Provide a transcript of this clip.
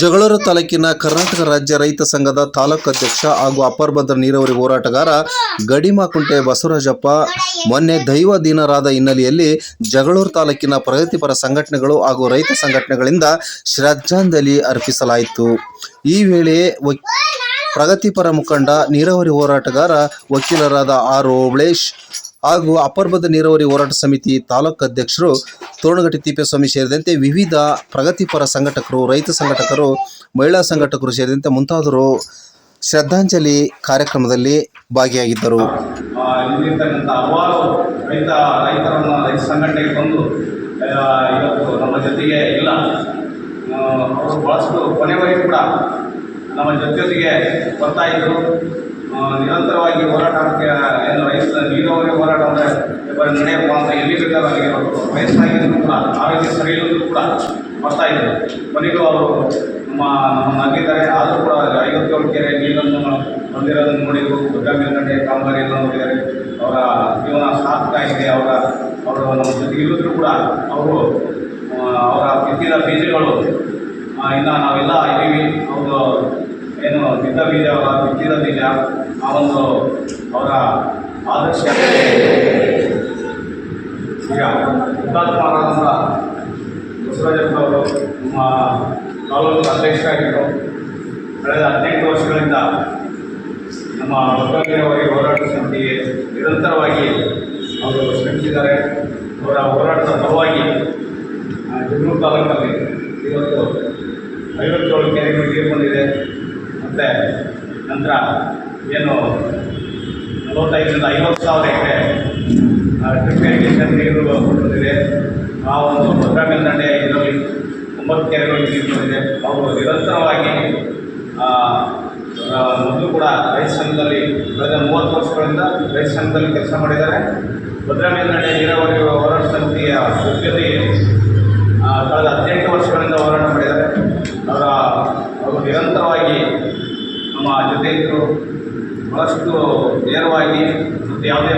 ಜಗಳೂರು ತಾಲೂಕಿನ ಕರ್ನಾಟಕ ರಾಜ್ಯ ರೈತ ಸಂಘದ ತಾಲೂಕು ಅಧ್ಯಕ್ಷ ಹಾಗೂ ಅಪ್ಪರ್ ಭದ್ರ ನೀರಾವರಿ ಹೋರಾಟಗಾರ ಗಡಿಮಾಕುಂಟೆ ಬಸವರಾಜಪ್ಪ ಮೊನ್ನೆ ದೈವ ದೀನರಾದ ಹಿನ್ನೆಲೆಯಲ್ಲಿ ಜಗಳೂರು ತಾಲೂಕಿನ ಪ್ರಗತಿಪರ ಸಂಘಟನೆಗಳು ಹಾಗೂ ರೈತ ಸಂಘಟನೆಗಳಿಂದ ಶ್ರದ್ಧಾಂಜಲಿ ಅರ್ಪಿಸಲಾಯಿತು. ಈ ವೇಳೆ ಪ್ರಗತಿಪರ ಮುಖಂಡ, ನೀರಾವರಿ ಹೋರಾಟಗಾರ ವಕೀಲರಾದ ಆರ್ ಓಬಳೇಶ್ ಹಾಗೂ ಅಪರ್ಬದ ನೀರಾವರಿ ಹೋರಾಟ ಸಮಿತಿ ತಾಲೂಕು ಅಧ್ಯಕ್ಷರು ತೋರಣಗಟ್ಟಿ ತಿಪ್ಪೇಸ್ವಾಮಿ ಸೇರಿದಂತೆ ವಿವಿಧ ಪ್ರಗತಿಪರ ಸಂಘಟಕರು, ರೈತ ಸಂಘಟಕರು, ಮಹಿಳಾ ಸಂಘಟಕರು ಸೇರಿದಂತೆ ಮುಂತಾದರು ಶ್ರದ್ಧಾಂಜಲಿ ಕಾರ್ಯಕ್ರಮದಲ್ಲಿ ಭಾಗಿಯಾಗಿದ್ದರು. ಬಹಳಷ್ಟು ಕೊನೆವರೆಗೂ ಕೂಡ ನಮ್ಮ ಜೊತೆ ಜೊತೆಗೆ ಬರ್ತಾ ಇದ್ದರು. ನಿರಂತರವಾಗಿ ಹೋರಾಟಕ್ಕೆ, ಏನು ವಯಸ್ಸು ನೀರಾವರಿ ಹೋರಾಟ ಅಂದರೆ ಬರೀ ನಡೆಯಪ್ಪ ಅಂತ ಎಲ್ಲಿ ಬೇಕಾದ್ರೂ ಅವರಿಗೆ ವಯಸ್ಸಾಗಿದ್ರು ಕೂಡ, ಆರೋಗ್ಯ ಸರಿ ಇಲ್ಲದ್ರು ಕೂಡ ಬರ್ತಾ ಇದ್ದರು. ಕೊನೆಗೂ ಅವರು ನಮ್ಮ ನಮ್ಮನ್ನು ಆದರೂ ಕೂಡ ಐವತ್ತೇಳು ಕೆರೆ ನೀರನ್ನು ಬಂದಿರೋದನ್ನು ನೋಡಿದ್ರು ದೊಡ್ಡ ಮೇಲ್ಗಡೆ ಕಾಮಗಾರಿ ಎಲ್ಲ ನೋಡಿದ್ದಾರೆ. ಅವರ ಜೀವನ ಸಾರ್ಥಕ ಇದೆ ಅವರ, ಅವರು ನಮ್ಮ ಜೊತೆಗೆ ಇಲ್ಲಿದ್ರು ಕೂಡ ಅವರು ಅವರ ಬಿತ್ತಿದ ಬೀಜಗಳು ಇನ್ನು ನಾವೆಲ್ಲ ಇದ್ದೀವಿ. ಅವರು ಏನು ಬೀಜ ಅವರ ಬೀಜ ಆ ಒಂದು ಅವರ ಆದರ್ಶ ಈಗ ಹುತಾತ್ಮರಾದಂಥ ಬಸವರಾಜಪ್ಪ ಅವರು ನಮ್ಮ ತಾಲೂಕು ಅಧ್ಯಕ್ಷರಾಗಿದ್ದರು. ಕಳೆದ ಹದಿನೆಂಟು ವರ್ಷಗಳಿಂದ ನಮ್ಮ ಭದ್ರಗಿರಿಯವರಿಗೆ ಹೋರಾಟ ಸಮಿತಿಗೆ ನಿರಂತರವಾಗಿ ಅವರು ಶ್ರಮಿಸಿದ್ದಾರೆ. ಅವರ ಹೋರಾಟದ ಆ, ಜಗಳೂರು ತಾಲೂಕಲ್ಲಿ ಇವತ್ತು ಐವತ್ತೇಳು ಕೆರೆಗಳು ನೀರು ಬಂದಿದೆ ಮತ್ತು ನಂತರ ಏನು ನಲವತ್ತೈದರಿಂದ ಐವತ್ತು ಸಾವಿರ ಎಕರೆ ಡ್ರಿಪ್ ಇರಿಗೇಷನ್ ನೀರು ಬಂದಿದೆ ಆ ಒಂದು ಭದ್ರಾ ಮೇಲ್ದಂಡೆ ಇದರಲ್ಲಿ ಒಂಬತ್ತು ಕೆರೆಗಳು ನೀರು ಬಂದಿದೆ ಅವರು ನಿರಂತರವಾಗಿ ಮೊದಲು ಕೂಡ ರೈತ ಸಂಘದಲ್ಲಿ ಕಳೆದ ಮೂವತ್ತು ವರ್ಷಗಳಿಂದ ರೈತ ಸಂಘದಲ್ಲಿ ಕೆಲಸ ಮಾಡಿದ್ದಾರೆ. ಭದ್ರಾ ಮೇಲ್ದಂಡೆ ನೀರಾವರಿ ಹೋರಾಟ ಸಮಿತಿಯ ಜೊತೆಗೆ ಕಳೆದ ಹದಿನೆಂಟು ವರ್ಷಗಳಿಂದ ಹೋರಾಟ ಮಾಡಿದ್ದಾರೆ ಅವರ ಅವರು ನಿರಂತರವಾಗಿ ನಮ್ಮ ಬಹಳಷ್ಟು ನೇರವಾಗಿ ಮತ್ತು ಯಾವುದೇ